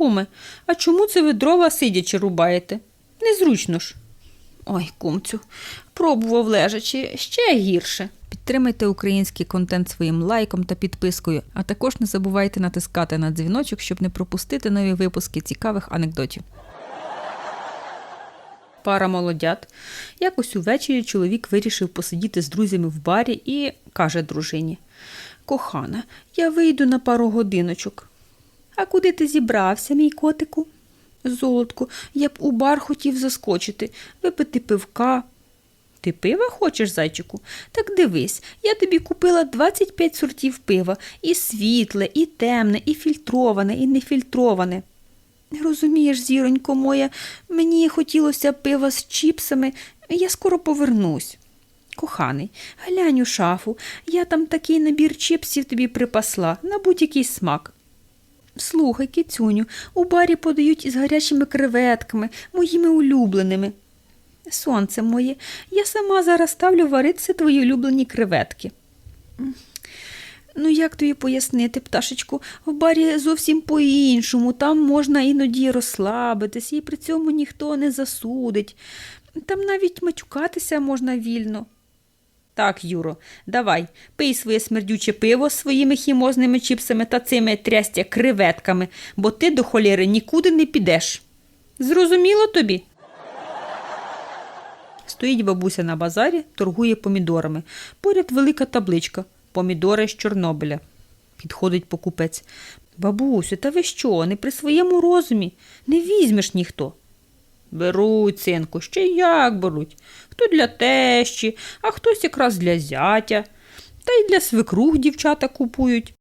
Куме, а чому це ви дрова сидячи рубаєте? Незручно ж. Ой, кумцю, пробував лежачи ще гірше. Підтримайте український контент своїм лайком та підпискою, а також не забувайте натискати на дзвіночок, щоб не пропустити нові випуски цікавих анекдотів. Пара молодят. Якось увечері чоловік вирішив посидіти з друзями в барі і каже дружині: Кохана, я вийду на пару годиночок. А куди ти зібрався, мій котику? Золотку, я б у бар хотів заскочити, випити пивка. Ти пива хочеш, зайчику? Так дивись, я тобі купила 25 сортів пива, і світле, і темне, і фільтроване, і нефільтроване. Розумієш, зіронько моя, мені хотілося пива з чіпсами, я скоро повернусь. Коханий, глянь у шафу, я там такий набір чіпсів тобі припасла, на будь-який смак. Слухай, кицюню, у барі подають із гарячими креветками, моїми улюбленими. Сонце моє, я сама зараз ставлю варитися твої улюблені креветки. Ну, як тобі пояснити, пташечку, в барі зовсім по-іншому, там можна іноді розслабитися, і при цьому ніхто не засудить. Там навіть матюкатися можна вільно. Так, Юро, давай, пий своє смердюче пиво своїми хімозними чіпсами та цими трястя креветками, бо ти до холєри нікуди не підеш. Зрозуміло тобі? Стоїть бабуся на базарі, торгує помідорами. Поряд велика табличка Помідори з Чорнобиля. Підходить покупець. Бабусю, та ви що, не при своєму розумі? Не візьмеш ніхто. Беруть, синку, ще як беруть. Хто для тещі, а хтось якраз для зятя. Та й для свекруг дівчата купують.